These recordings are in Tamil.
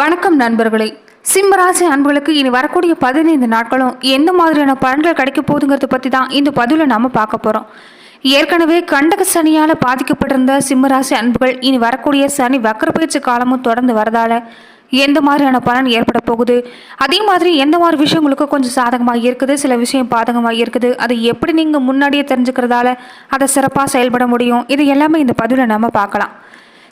வணக்கம் நண்பர்களே. சிம்மராசி அன்புகளுக்கு இனி வரக்கூடிய பதினைந்து நாட்களும் எந்த மாதிரியான பலன்கள் கிடைக்க போகுதுங்கிறத பற்றி தான் இந்த பதிவில் நாம் பார்க்க போகிறோம் ஏற்கனவே கண்டக சனியால் பாதிக்கப்பட்டிருந்த சிம்மராசி அன்புகள் இனி வரக்கூடிய சனி வக்கரப்பயிற்சி காலமும் தொடர்ந்து வரதால எந்த மாதிரியான பலன் ஏற்பட போகுது? அதே மாதிரி எந்த மாதிரி விஷயங்களுக்கு கொஞ்சம் சாதகமாக இருக்குது? சில விஷயம் பாதகமாக இருக்குது? அதை எப்படி நீங்கள் முன்னாடியே தெரிஞ்சுக்கிறதால அதை சிறப்பாக செயல்பட முடியும்? இது எல்லாமே இந்த பதிவில் நம்ம பார்க்கலாம்.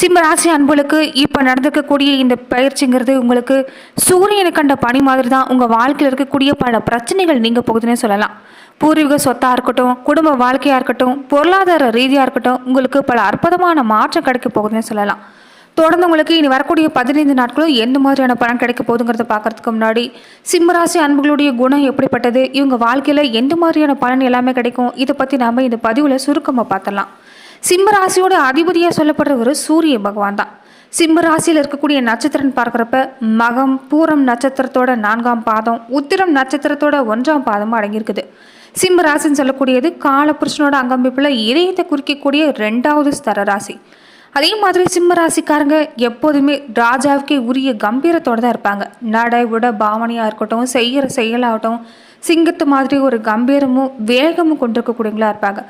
சிம்ம ராசி அன்புகளுக்கு இப்போ நடந்திருக்கக்கூடிய இந்த பயிற்சிங்கிறது உங்களுக்கு சூரியனை கண்ட பனி மாதிரி தான் உங்கள் வாழ்க்கையில் இருக்கக்கூடிய பல பிரச்சனைகள் நீங்கள் போகுதுன்னே சொல்லலாம். பூர்வீக சொத்தாக இருக்கட்டும் குடும்ப வாழ்க்கையாக இருக்கட்டும் பொருளாதார ரீதியாக இருக்கட்டும் உங்களுக்கு பல அற்புதமான மாற்றம் கிடைக்க போகுதுன்னு சொல்லலாம். தொடர்ந்து உங்களுக்கு இனி வரக்கூடிய பதினைந்து நாட்களும் எந்த மாதிரியான பலன் கிடைக்க போகுதுங்கிறத பார்க்கறதுக்கு முன்னாடி சிம்மராசி அன்புகளுடைய குணம் எப்படிப்பட்டது இவங்க வாழ்க்கையில் எந்த மாதிரியான பலன் எல்லாமே கிடைக்கும் இதை பற்றி நாம் இந்த பதிவில் சுருக்கமாக பார்த்தலாம் சிம்ம ராசியோட அதிபதியாக சொல்லப்படுறவர் சூரிய பகவான் தான். சிம்ம ராசியில் இருக்கக்கூடிய நட்சத்திரம் பார்க்குறப்ப மகம் பூரம் நட்சத்திரத்தோட நான்காம் பாதம் உத்திரம் நட்சத்திரத்தோட ஒன்றாம் பாதமும் அடங்கியிருக்குது. சிம்ம ராசின்னு சொல்லக்கூடியது காலபுருஷனோட அங்கமைப்பில் இதயத்தை குறிக்கக்கூடிய ரெண்டாவது ஸ்தர ராசி அதே மாதிரி சிம்ம ராசிக்காரங்க எப்போதுமே ராஜாவுக்கே உரிய கம்பீரத்தோட தான் இருப்பாங்க. நடை விட பாவனையாக இருக்கட்டும் செய்கிற செயலாகட்டும் சிங்கத்து மாதிரி ஒரு கம்பீரமும் வேகமும் கொண்டிருக்கக்கூடியவங்களா இருப்பாங்க.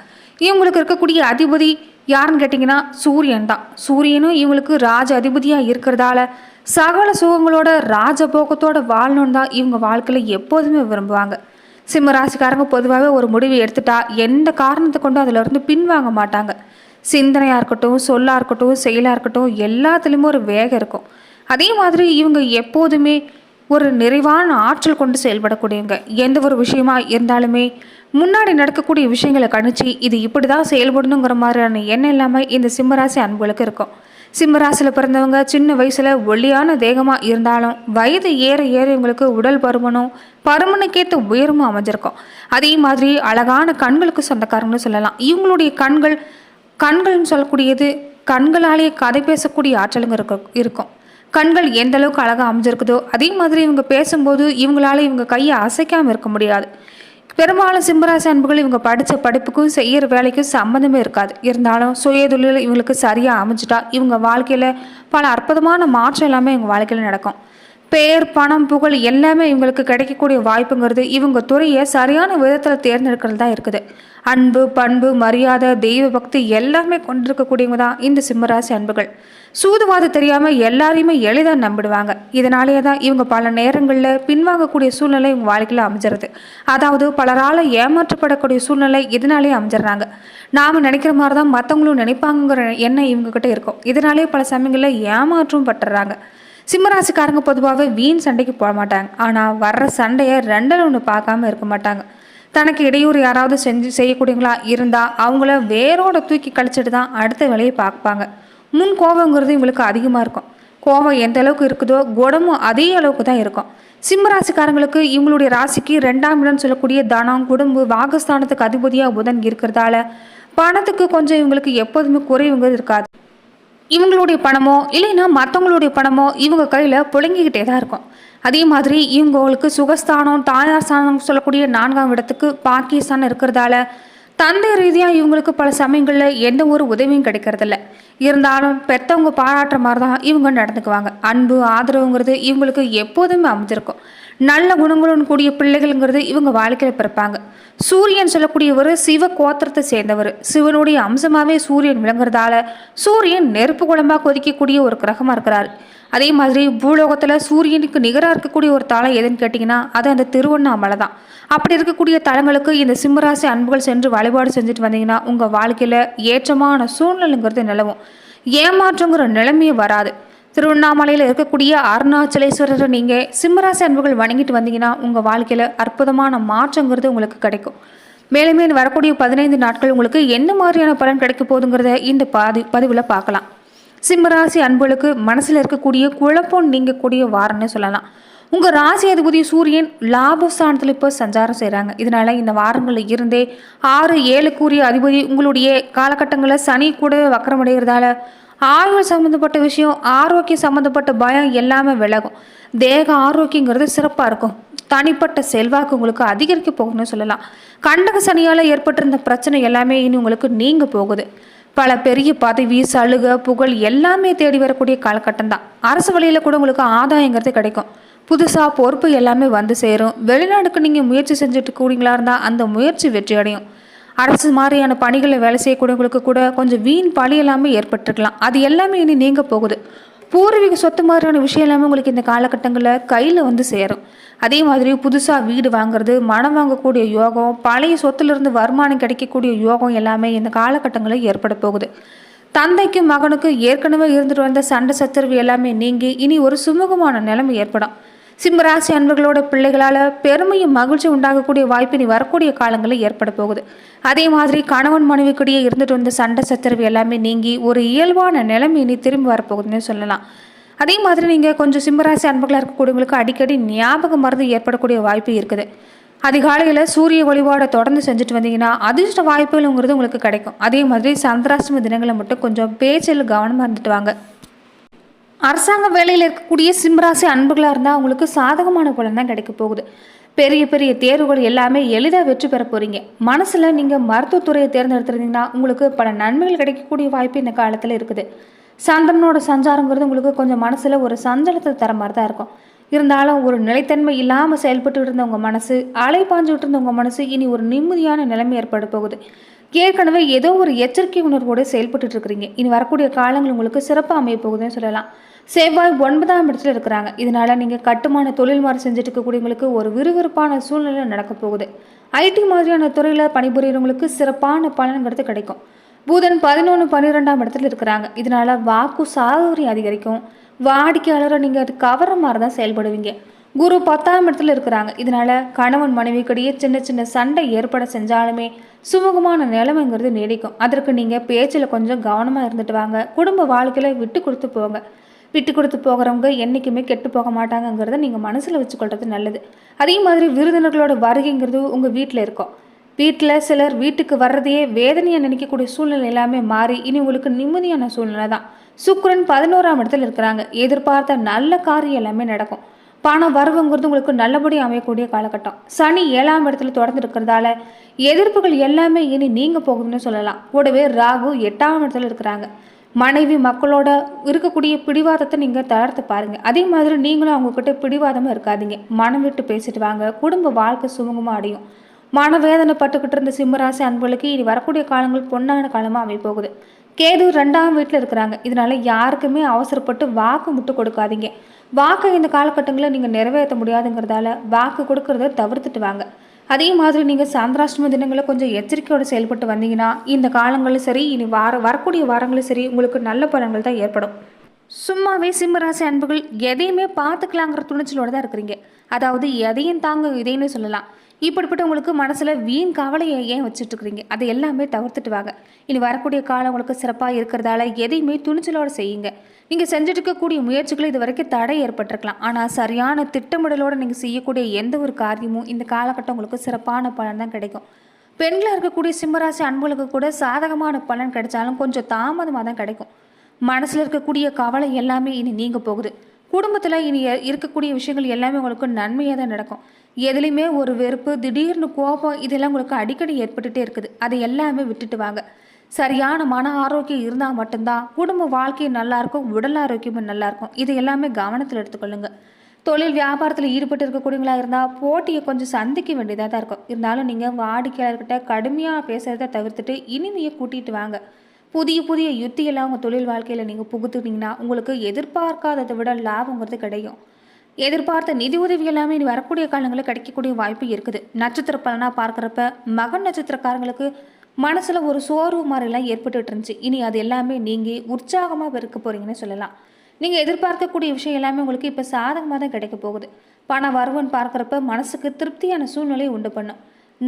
இவங்களுக்கு இருக்கக்கூடிய அதிபதி யாருன்னு கேட்டிங்கன்னா சூரியன் தான். சூரியனும் இவங்களுக்கு ராஜ அதிபதியாக இருக்கிறதால சகல சுகங்களோட ராஜபோகத்தோட வாழணும்னு தான் இவங்க வாழ்க்கையில் எப்போதுமே விரும்புவாங்க. சிம்ம ராசிக்காரங்க பொதுவாகவே ஒரு முடிவு எடுத்துட்டா எந்த காரணத்தை கொண்டு அதில் இருந்து பின்வாங்க மாட்டாங்க. சிந்தனையாக இருக்கட்டும் சொல்லாக இருக்கட்டும் செயலாக இருக்கட்டும் எல்லாத்துலேயுமே ஒரு வேகம் இருக்கும். அதே மாதிரி இவங்க எப்போதுமே ஒரு நிறைவான ஆற்றல் கொண்டு செயல்படக்கூடியவங்க. எந்த ஒரு விஷயமா இருந்தாலுமே முன்னாடி நடக்கக்கூடிய விஷயங்களை கணிச்சு இது இப்படி தான் செயல்படணுங்கிற மாதிரியான எண்ணம் இல்லாமல் இந்த சிம்மராசி அன்புகளுக்கு இருக்கும். சிம்மராசியில் பிறந்தவங்க சின்ன வயசில் ஒல்லியான தேகமாக இருந்தாலும் வயது ஏற ஏற இவங்களுக்கு உடல் பருமனும் பருமனுக்கேற்ற உயரமும் அமைஞ்சிருக்கும். அதே மாதிரி அழகான கண்களுக்கு சொந்தக்காரங்கன்னு சொல்லலாம். இவங்களுடைய கண்கள் கண்கள்னு சொல்லக்கூடியது கண்களாலேயே கதை பேசக்கூடிய ஆற்றலுங்க இருக்க இருக்கும். கண்கள் எந்த அளவுக்கு அழகாக அமைஞ்சிருக்குதோ அதே மாதிரி இவங்க பேசும்போது இவங்களால இவங்க கையை அசைக்காமல் இருக்க முடியாது. பெரும்பாலும் சிம்மராசி அன்புகள் இவங்க படித்த படிப்புக்கும் செய்கிற வேலைக்கும் சம்மந்தமே இருக்காது. இருந்தாலும் சுயதொழில் இவங்களுக்கு சரியாக அமைஞ்சிட்டா இவங்க வாழ்க்கையில் பல அற்புதமான மாற்றம் எல்லாமே இவங்க வாழ்க்கையில் நடக்கும். பேர் பணம் புகழ் எல்லாமே இவங்களுக்கு கிடைக்கக்கூடிய வாய்ப்புங்கிறது இவங்க துறையை சரியான விதத்தில் தேர்ந்தெடுக்கிறது தான் இருக்குது. அன்பு பண்பு மரியாதை தெய்வ பக்தி எல்லாமே கொண்டிருக்கக்கூடியவங்க தான் இந்த சிம்மராசி அன்புகள். சூதுவாது தெரியாமல் எல்லாரையுமே எளிதாக நம்பிடுவாங்க. இதனாலேயே தான் இவங்க பல நேரங்களில் பின்வாங்கக்கூடிய சூழ்நிலை இவங்க வாழ்க்கையில் அமைஞ்சிருது. அதாவது பலரால் ஏமாற்றப்படக்கூடிய சூழ்நிலை இதனாலேயே அமைஞ்சிடுறாங்க. நாம் நினைக்கிற மாதிரி தான் மற்றவங்களும் நினைப்பாங்கங்கிற எண்ணம் இவங்ககிட்ட இருக்கும். இதனாலேயே பல சமயங்களில் ஏமாற்றும் பட்டுறாங்க. சிம்மராசிக்காரங்க பொதுவாகவே வீண் சண்டைக்கு போக மாட்டாங்க. ஆனால் வர்ற சண்டையை ரெண்டில் ஒன்று பார்க்காம இருக்க மாட்டாங்க. தனக்கு இடையூறு யாராவது செஞ்சு செய்யக்கூடியங்களா இருந்தால் அவங்கள வேரோட தூக்கி கழிச்சிட்டு தான் அடுத்த வேலையை பார்ப்பாங்க. முன் கோபங்கிறது இவங்களுக்கு அதிகமாக இருக்கும். கோபம் எந்த அளவுக்கு இருக்குதோ குணமும் அதே அளவுக்கு தான் இருக்கும். சிம்ம ராசிக்காரங்களுக்கு இவங்களுடைய ராசிக்கு ரெண்டாம் இடம் சொல்லக்கூடிய தனம் குடும்பு வாகஸ்தானத்துக்கு அதிபதியாக புதன் இருக்கிறதால பணத்துக்கு கொஞ்சம் இவங்களுக்கு எப்போதுமே குறைவுங்கிறது இருக்காது. இவங்களுடைய பணமோ இல்லைன்னா மற்றவங்களுடைய பணமோ இவங்க கையில் புழங்கிக்கிட்டே தான் இருக்கும். அதே மாதிரி இவங்களுக்கு சுகஸ்தானம் தாயார் ஸ்தானம் சொல்லக்கூடிய நான்காம் இடத்துக்கு பாக்கியஸ்தானம் இருக்கிறதால தந்தை ரீதியாக இவங்களுக்கு பல சமயங்களில் எந்த ஒரு உதவியும் கிடைக்கிறதில்ல. இருந்தாலும் பெற்றவங்க பாராட்டுற மாதிரி தான் இவங்க நடந்துக்குவாங்க. அன்பு ஆதரவுங்கிறது இவங்களுக்கு எப்போதுமே அமைஞ்சிருக்கும். நல்ல குணங்களுடன் கூடிய பிள்ளைகள்ங்கிறது இவங்க வாழ்க்கையில் பிறப்பாங்க. சூரியன் சொல்லக்கூடியவர் சிவ கோத்திரத்தை சேர்ந்தவர். சிவனுடைய அம்சமாகவே சூரியன் விளங்குறதால சூரியன் நெருப்பு குழம்பாக கொதிக்கக்கூடிய ஒரு கிரகமாக இருக்கிறார். அதே மாதிரி பூலோகத்தில் சூரியனுக்கு நிகராக இருக்கக்கூடிய ஒரு தலம் எதுன்னு கேட்டிங்கன்னா அது அந்த திருவண்ணாமலை தான். அப்படி இருக்கக்கூடிய தலங்களுக்கு இந்த சிம்மராசி அன்புகள் சென்று வழிபாடு செஞ்சுட்டு வந்தீங்கன்னா உங்கள் வாழ்க்கையில் ஏற்றமான சூழ்நிலைங்கிறது நிலவும். ஏமாற்றங்கிற நிலைமையே வராது. திருவண்ணாமலையில் இருக்கக்கூடிய அருணாச்சலேஸ்வரரை நீங்கள் சிம்மராசி அன்புகள் வணங்கிட்டு வந்தீங்கன்னா உங்கள் வாழ்க்கையில் அற்புதமான மாற்றங்கிறது உங்களுக்கு கிடைக்கும். மேலுமே வரக்கூடிய பதினைந்து நாட்கள் உங்களுக்கு என்ன மாதிரியான பலன் கிடைக்க போகுதுங்கிறத இந்த பாதி பதிவில் பார்க்கலாம். சிம்மராசி அன்புகளுக்கு மனசில் இருக்கக்கூடிய குழப்பம் நீங்கக்கூடிய வாரம்னு சொல்லலாம். உங்கள் ராசி அதிபதி சூரியன் லாபஸ்தானத்தில் இப்போ சஞ்சாரம் செய்கிறாங்க இதனால் இந்த வாரங்களில் இருந்தே ஆறு ஏழுக்குரிய அதிபதி உங்களுடைய காலகட்டங்களில் சனி கூட வக்கரமடைகிறதால ஆயுள் சம்மந்தப்பட்ட விஷயம் ஆரோக்கியம் சம்மந்தப்பட்ட பயம் எல்லாமே விலகும். தேக ஆரோக்கியங்கிறது சிறப்பாக இருக்கும். தனிப்பட்ட செல்வாக்கு உங்களுக்கு அதிகரிக்க போகணும்னு சொல்லலாம். கண்டக சனியால் ஏற்பட்டிருந்த பிரச்சனை எல்லாமே இனி உங்களுக்கு நீங்க போகுது. பல பெரிய பதவி சலுகை புகழ் எல்லாமே தேடி வரக்கூடிய காலகட்டம் தான். அரசு வழியில் கூட உங்களுக்கு ஆதாயங்கிறது கிடைக்கும். புதுசாக பொறுப்பு எல்லாமே வந்து சேரும். வெளிநாடுக்கு நீங்கள் முயற்சி செஞ்சுட்டு கூடிங்களா இருந்தால் அந்த முயற்சி வெற்றி அடையும் அரசு மாதிரியான பணிகளில் வேலை செய்யக்கூடியவங்களுக்கு கூட கொஞ்சம் வீண் பழி எல்லாமே ஏற்பட்டிருக்கலாம். அது எல்லாமே இனி நீங்கள் போகுது. பூர்வீக சொத்து மாதிரியான விஷயம் எல்லாமே உங்களுக்கு இந்த காலகட்டங்களில் கையில் வந்து சேரும். அதே மாதிரி புதுசாக வீடு வாங்குறது மனம் வாங்கக்கூடிய யோகம் பழைய சொத்துலேருந்து வருமானம் கிடைக்கக்கூடிய யோகம் எல்லாமே இந்த காலகட்டங்களில் ஏற்பட போகுது. தந்தைக்கும் மகனுக்கும் ஏற்கனவே இருந்துட்டு வந்த சண்டை சச்சரவு எல்லாமே நீங்கி இனி ஒரு சுமூகமான நிலைமை ஏற்படும். சிம்மராசி அன்பர்களோட பிள்ளைகளால் பெருமையும் மகிழ்ச்சி உண்டாகக்கூடிய வாய்ப்பு இனி வரக்கூடிய காலங்களில் ஏற்பட போகுது. அதே மாதிரி கணவன் மனைவிக்கிடையே இருந்துட்டு வந்த சண்டை சச்சரவு எல்லாமே நீங்கி ஒரு இயல்பான நிலைமை இனி திரும்பி வரப்போகுதுன்னு சொல்லலாம். அதே மாதிரி நீங்கள் கொஞ்சம் சிம்மராசி அன்பர்களாக இருக்கக்கூடியவங்களுக்கு அடிக்கடி ஞாபக மருந்து ஏற்படக்கூடிய வாய்ப்பு இருக்குது. அதிகாலையில் சூரிய வழிபாடை தொடர்ந்து செஞ்சுட்டு வந்தீங்கன்னா அதிர்ஷ்ட வாய்ப்புகளுங்கிறது உங்களுக்கு கிடைக்கும். அதே மாதிரி சந்திராஷ்டம தினங்களை மட்டும் கொஞ்சம் பேச்சில் கவனமாக இருந்துட்டு வாங்க. அரசாங்க வேலையில் இருக்கக்கூடிய சிம்ராசி அன்புகளாக இருந்தால் உங்களுக்கு சாதகமான பலன் தான் கிடைக்க போகுது. பெரிய பெரிய தேர்வுகள் எல்லாமே எளிதாக வெற்றி பெற போகிறீங்க மனசில் நீங்கள் மருத்துவத்துறையை தேர்ந்தெடுத்துருந்தீங்கன்னா உங்களுக்கு பல நன்மைகள் கிடைக்கக்கூடிய வாய்ப்பு இந்த காலத்தில் இருக்குது. சந்திரனோட சஞ்சாரங்கிறது உங்களுக்கு கொஞ்சம் மனசில் ஒரு சஞ்சலத்தை தர மாதிரி தான் இருக்கும். இருந்தாலும் ஒரு நிலைத்தன்மை இல்லாமல் செயல்பட்டு இருந்த உங்கள் மனசு அலை பாஞ்சுட்டு இருந்த உங்கள் மனசு இனி ஒரு நிம்மதியான நிலைமை ஏற்பட போகுது. ஏற்கனவே ஏதோ ஒரு எச்சரிக்கை உணர்வோடு செயல்பட்டு இருக்கிறீங்க. இனி வரக்கூடிய காலங்கள் உங்களுக்கு சிறப்பாக அமைய போகுதுன்னு சொல்லலாம். செவ்வாய் ஒன்பதாம் இடத்துல இருக்கிறாங்க. இதனால நீங்கள் கட்டுமான தொழில் மாதிரி செஞ்சுட்டு இருக்கக்கூடியவங்களுக்கு ஒரு விறுவிறுப்பான சூழ்நிலை நடக்க போகுது. ஐடி மாதிரியான துறையில் பணிபுரியறவங்களுக்கு சிறப்பான பலன்கிறது கிடைக்கும். புதன் பதினொன்று பன்னிரெண்டாம் இடத்துல இருக்கிறாங்க. இதனால வாக்கு சாதுரி அதிகரிக்கும். வாடிக்கையாளரை நீங்கள் அது கவர மாதிரி தான் செயல்படுவீங்க. குரு பத்தாம் இடத்துல இருக்கிறாங்க. இதனால கணவன் மனைவிக்கிடையே சின்ன சின்ன சண்டை ஏற்பட செஞ்சாலுமே சுமூகமான நிலைமைங்கிறது நீடிக்கும். அதற்கு நீங்கள் பேச்சில் கொஞ்சம் கவனமாக இருந்துட்டு வாங்க. குடும்ப வாழ்க்கையில் விட்டு கொடுத்து போங்க. விட்டு கொடுத்து போகிறவங்க என்றைக்குமே கெட்டு போக மாட்டாங்கங்கிறத நீங்கள் மனசில் வச்சுக்கொள்றது நல்லது. அதே மாதிரி விருந்தினர்களோட வருகைங்கிறது உங்கள் வீட்டில் இருக்கும். வீட்டில் சிலர் வீட்டுக்கு வர்றதையே வேதனையை நினைக்கக்கூடிய சூழ்நிலை எல்லாமே மாறி இனி உங்களுக்கு நிம்மதியான சூழ்நிலை தான். சுக்கரன் பதினோராம் இடத்துல இருக்கிறாங்க. எதிர்பார்த்த நல்ல காரியம் எல்லாமே நடக்கும். பணம் வரவுங்கிறது உங்களுக்கு நல்லபடி அமையக்கூடிய காலகட்டம். சனி ஏழாம் இடத்துல தொடர்ந்து இருக்கிறதால எதிர்ப்புகள் எல்லாமே இனி நீங்க போகுதுன்னு சொல்லலாம். கூடவே ராகு எட்டாம் இடத்துல இருக்கிறாங்க. மனைவி மக்களோட இருக்கக்கூடிய பிடிவாதத்தை நீங்கள் தளர்த்து பாருங்க. அதே மாதிரி நீங்களும் அவங்கக்கிட்ட பிடிவாதமாக இருக்காதீங்க. மனம் விட்டு பேசிட்டு வாங்க. குடும்ப வாழ்க்கை சுமூகமாக அடையும். மனவேதனை பட்டுக்கிட்டு இருந்த சிம்மராசி அன்புகளுக்கு இனி வரக்கூடிய காலங்கள் பொன்னான காலமாக அமைப்போகுது கேது ரெண்டாம் வீட்டில் இருக்கிறாங்க. இதனால யாருக்குமே அவசரப்பட்டு வாக்கு முட்டு கொடுக்காதீங்க. வாக்கை இந்த காலகட்டங்களில் நீங்கள் நிறைவேற்ற முடியாதுங்கிறதால வாக்கு கொடுக்கறத தவிர்த்துட்டு வாங்க. அதே மாதிரி நீங்கள் சாந்திராஷ்டம தினங்களில் கொஞ்சம் எச்சரிக்கையோடு செயல்பட்டு வந்தீங்கன்னா இந்த காலங்களும் சரி இனி வார வரக்கூடிய வாரங்களும் சரி உங்களுக்கு நல்ல பலன்கள் தான் ஏற்படும். சும்மாவே சிம்மராசி அன்புகள் எதையுமே பார்த்துக்கலாங்கிற துணிச்சலோடு தான் இருக்கிறீங்க. அதாவது எதையும் தாங்க இதைன்னு சொல்லலாம். இப்படிப்பட்ட உங்களுக்கு மனசில் வீண் கவலையை ஏன் வச்சுட்டு இருக்கிறீங்க அதை எல்லாமே தவிர்த்துட்டு வாங்க இனி வரக்கூடிய காலம் உங்களுக்கு சிறப்பாக இருக்கிறதால எதையுமே துணிச்சலோடு செய்யுங்க. நீங்கள் செஞ்சுட்டு இருக்கக்கூடிய முயற்சிகள் இது வரைக்கும் தடை ஏற்பட்டிருக்கலாம். ஆனால் சரியான திட்டமிடலோடு நீங்கள் செய்யக்கூடிய எந்த ஒரு காரியமும் இந்த காலகட்டம் உங்களுக்கு சிறப்பான பலன் தான் கிடைக்கும். பெண்களாக இருக்கக்கூடிய சிம்மராசி அன்புகளுக்கு கூட சாதகமான பலன் கிடைச்சாலும் கொஞ்சம் தாமதமாக தான் கிடைக்கும். மனசில் இருக்கக்கூடிய கவலை எல்லாமே இனி நீங்கள் போகுது. குடும்பத்தில் இனி இருக்கக்கூடிய விஷயங்கள் எல்லாமே உங்களுக்கு நன்மையாக தான் நடக்கும். எதுலேயுமே ஒரு வெறுப்பு திடீர்னு கோபம் இதெல்லாம் உங்களுக்கு அடிக்கடி ஏற்பட்டுட்டே இருக்குது. அதை எல்லாமே விட்டுட்டு வாங்க. சரியான மன ஆரோக்கியம் இருந்தால் மட்டும்தான் குடும்ப வாழ்க்கையும் நல்லாயிருக்கும் உடல் ஆரோக்கியமும் நல்லாயிருக்கும் இது எல்லாமே கவனத்தில் எடுத்துக்கொள்ளுங்க. தொழில் வியாபாரத்தில் ஈடுபட்டு இருக்கக்கூடியவங்களா இருந்தால் போட்டியை கொஞ்சம் சந்திக்க வேண்டியதாக தான் இருக்கும். இருந்தாலும் நீங்கள் வாடிக்கையாளர்கிட்ட கடுமையாக பேசுகிறத தவிர்த்துட்டு இனிமையை கூட்டிகிட்டு வாங்க. புதிய புதிய யுத்தியெல்லாம் உங்கள் தொழில் வாழ்க்கையில் நீங்கள் புகுத்துனீங்கன்னா உங்களுக்கு எதிர்பார்க்காததை விட லாபங்கிறது கிடைக்கும் எதிர்பார்த்த நிதி உதவி எல்லாமே இனி வரக்கூடிய காலங்களில் கிடைக்கக்கூடிய வாய்ப்பு இருக்குது. நட்சத்திர பலனாக பார்க்குறப்ப மகன் நட்சத்திரக்காரங்களுக்கு மனசில் ஒரு சோர்வு மாதிரிலாம் ஏற்பட்டுட்டு இருந்துச்சு. இனி அது எல்லாமே நீங்கள் உற்சாகமாக இருக்க போகிறீங்கன்னு சொல்லலாம். நீங்கள் எதிர்பார்க்கக்கூடிய விஷயம் எல்லாமே உங்களுக்கு இப்போ சாதகமாக தான் கிடைக்க போகுது. பண வரவுன்னு பார்க்குறப்ப மனசுக்கு திருப்தியான சூழ்நிலையை உண்டு பண்ணும்.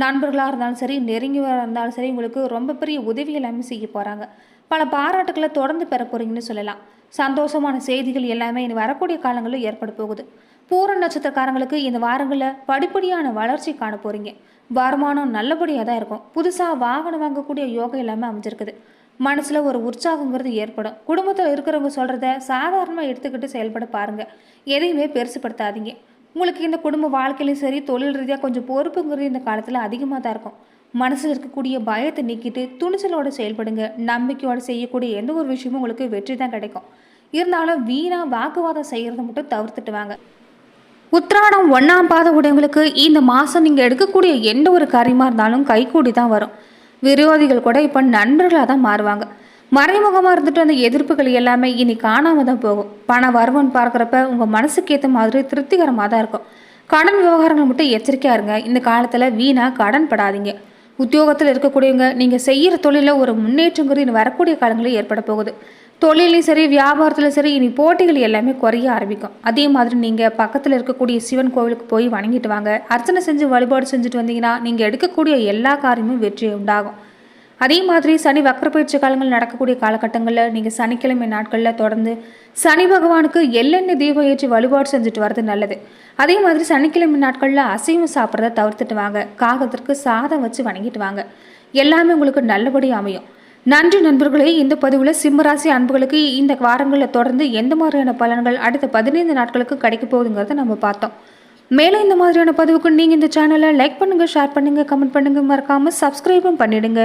நண்பர்களாக இருந்தாலும் சரி நெருங்கியவராக இருந்தாலும் சரி உங்களுக்கு ரொம்ப பெரிய உதவி எல்லாமே செய்ய போகிறாங்க பல பாராட்டுக்களை தொடர்ந்து பெற போகிறீங்கன்னு சொல்லலாம். சந்தோஷமான செய்திகள் எல்லாமே இனி வரக்கூடிய காலங்களில் ஏற்பட போகுது. பூர நட்சத்திரக்காரங்களுக்கு இந்த வாரங்களில் படிப்படியான வளர்ச்சி காண போகிறீங்க வருமானம் நல்லபடியாக தான் இருக்கும். புதுசாக வாகனம் வாங்கக்கூடிய யோகம் எல்லாமே அமைஞ்சிருக்குது. மனசில் ஒரு உற்சாகங்கிறது ஏற்படும். குடும்பத்தில் இருக்கிறவங்க சொல்கிறத சாதாரணமாக எடுத்துக்கிட்டு செயல்பட பாருங்கள் எதையுமே பெருசுப்படுத்தாதீங்க. உங்களுக்கு இந்த குடும்ப வாழ்க்கையிலும் சரி தொழில் ரீதியாக கொஞ்சம் பொறுப்புங்கிறது இந்த காலத்தில் அதிகமாக தான் இருக்கும். மனசில் இருக்கக்கூடிய பயத்தை நீக்கிட்டு துணிச்சலோடு செயல்படுங்க. நம்பிக்கையோடு செய்யக்கூடிய எந்த ஒரு விஷயமும் உங்களுக்கு வெற்றி தான் கிடைக்கும். இருந்தாலும் வீணாக வாக்குவாதம் செய்கிறத மட்டும் தவிர்த்துட்டு வாங்க உத்ராடம் ஒன்றாம் பாத உடையவங்களுக்கு இந்த மாதம் நீங்கள் எடுக்கக்கூடிய எந்த ஒரு காரியமாக இருந்தாலும் கைகூடி தான் வரும். விரோதிகள் கூட இப்போ நண்பர்களாக தான் மாறுவாங்க. மறைமுகமாக இருந்துட்டு அந்த எதிர்ப்புகள் எல்லாமே இனி காணாமல் தான் போகும். பண வரவுன்னு பார்க்குறப்ப உங்கள் மனசுக்கு ஏற்ற மாதிரி திருப்திகரமாக தான் இருக்கும். கடன் விவகாரங்கள் மட்டும் எச்சரிக்கையாக இருங்க. இந்த காலத்தில் வீணாக கடன் படாதீங்க. உத்தியோகத்தில் இருக்கக்கூடியவங்க நீங்கள் செய்கிற தொழிலில் ஒரு முன்னேற்றங்கிறது இனி வரக்கூடிய காலங்களில் ஏற்பட போகுது. தொழிலையும் சரி வியாபாரத்தில் சரி இனி போட்டிகள் எல்லாமே குறைய ஆரம்பிக்கும். அதே மாதிரி நீங்கள் பக்கத்தில் இருக்கக்கூடிய சிவன் கோவிலுக்கு போய் வணங்கிட்டு வாங்க. அர்ச்சனை செஞ்சு வழிபாடு செஞ்சுட்டு வந்தீங்கன்னா நீங்கள் எடுக்கக்கூடிய எல்லா காரியமும் வெற்றி உண்டாகும். அதே மாதிரி சனி வக்கரப்பயிற்சி காலங்கள் நடக்கக்கூடிய காலகட்டங்களில் நீங்கள் சனிக்கிழமை நாட்களில் தொடர்ந்து சனி பகவானுக்கு எள்ளெண்ணெய் தீபம் ஏற்றி வழிபாடு செஞ்சுட்டு வர்றது நல்லது. அதே மாதிரி சனிக்கிழமை நாட்களில் அசைவம் சாப்பிட்றத தவிர்த்துட்டு வாங்க. காகத்திற்கு சாதம் வச்சு வணங்கிட்டு வாங்க. எல்லாமே உங்களுக்கு நல்லபடி அமையும். நன்றி நண்பர்களே இந்த பதிவில் சிம்மராசி அன்புகளுக்கு இந்த வாரங்களில் தொடர்ந்து எந்த மாதிரியான பலன்கள் அடுத்த பதினைந்து நாட்களுக்கு கிடைக்க போகுதுங்கிறத நம்ம பார்த்தோம். மேலும் இந்த மாதிரியான பதிவுக்கு நீங்கள் இந்த சேனலை லைக் பண்ணுங்கள் ஷேர் பண்ணுங்கள் கமெண்ட் பண்ணுங்கள் மறக்காமல் சப்ஸ்கிரைபும் பண்ணிவிடுங்க